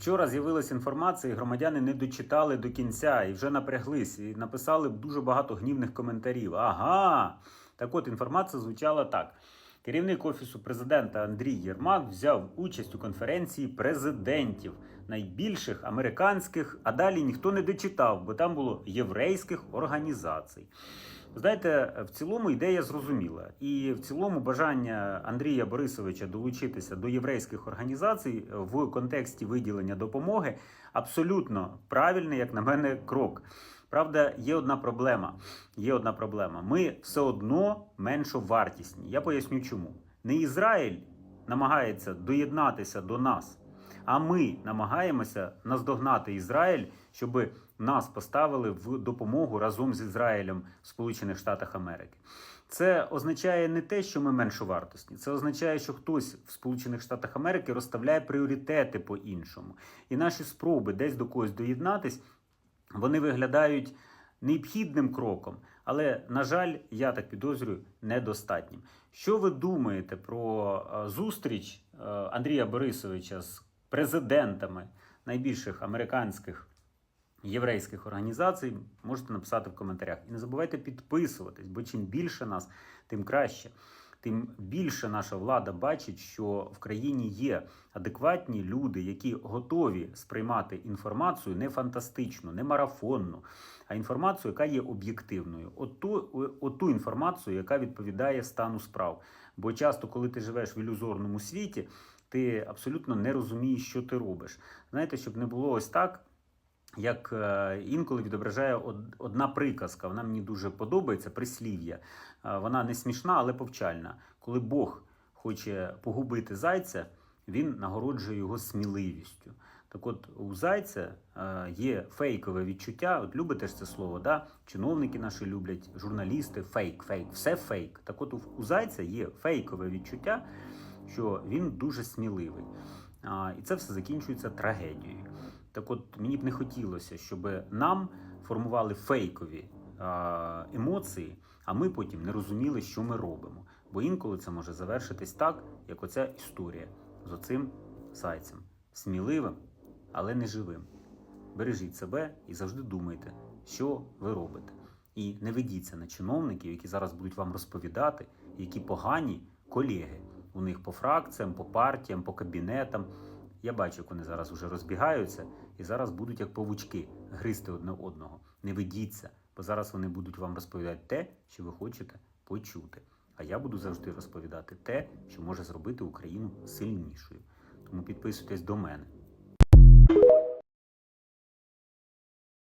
Вчора з'явилася інформація, і громадяни не дочитали до кінця і вже напряглись, і написали дуже багато гнівних коментарів. Ага. Так от інформація звучала так. Керівник офісу президента Андрій Єрмак взяв участь у конференції президентів найбільших американських, а далі ніхто не дочитав, бо там було єврейських організацій. Знаєте, в цілому ідея зрозуміла, і в цілому бажання Андрія Борисовича долучитися до єврейських організацій в контексті виділення допомоги абсолютно правильний, як на мене, крок. Правда, є одна проблема. Є одна проблема. Ми все одно меншовартісні. Я поясню чому. Не Ізраїль намагається доєднатися до нас, а ми намагаємося наздогнати Ізраїль, щоб нас поставили в допомогу разом з Ізраїлем в Сполучених Штатах Америки. Це означає не те, що ми меншовартісні, це означає, що хтось в Сполучених Штатах Америки розставляє пріоритети по-іншому. І наші спроби десь до когось доєднатись, вони виглядають необхідним кроком, але, на жаль, я так підозрюю, недостатнім. Що ви думаєте про е, зустріч е, Андрія Борисовича з президентами найбільших американських єврейських організацій? Можете написати в коментарях. І не забувайте підписуватись, бо чим більше нас, тим краще. Тим більше наша влада бачить, що в країні є адекватні люди, які готові сприймати інформацію не фантастичну, не марафонну, а інформацію, яка є об'єктивною. Оту, оту інформацію, яка відповідає стану справ. Бо часто, коли ти живеш в ілюзорному світі, ти абсолютно не розумієш, що ти робиш. Знаєте, щоб не було ось так. Як е, інколи відображає одна приказка, вона мені дуже подобається, прислів'я. Е, Вона не смішна, але повчальна. Коли Бог хоче погубити зайця, він нагороджує його сміливістю. Так от у зайця е, є фейкове відчуття. От любите ж це слово, да? чиновники наші люблять, журналісти, фейк, фейк, все фейк. Так от у, у зайця є фейкове відчуття, що він дуже сміливий. А, і це все закінчується трагедією. Так от мені б не хотілося, щоб нам формували фейкові а, емоції, а ми потім не розуміли, що ми робимо. Бо інколи це може завершитись так, як оця історія з оцим зайцем. Сміливим, але не живим. Бережіть себе і завжди думайте, що ви робите. І не ведіться на чиновників, які зараз будуть вам розповідати, які погані колеги. У них по фракціям, по партіям, по кабінетам. Я бачу, як вони зараз вже розбігаються і зараз будуть як павучки гризти одне одного. Не ведіться, бо зараз вони будуть вам розповідати те, що ви хочете почути. А я буду завжди розповідати те, що може зробити Україну сильнішою. Тому підписуйтесь до мене.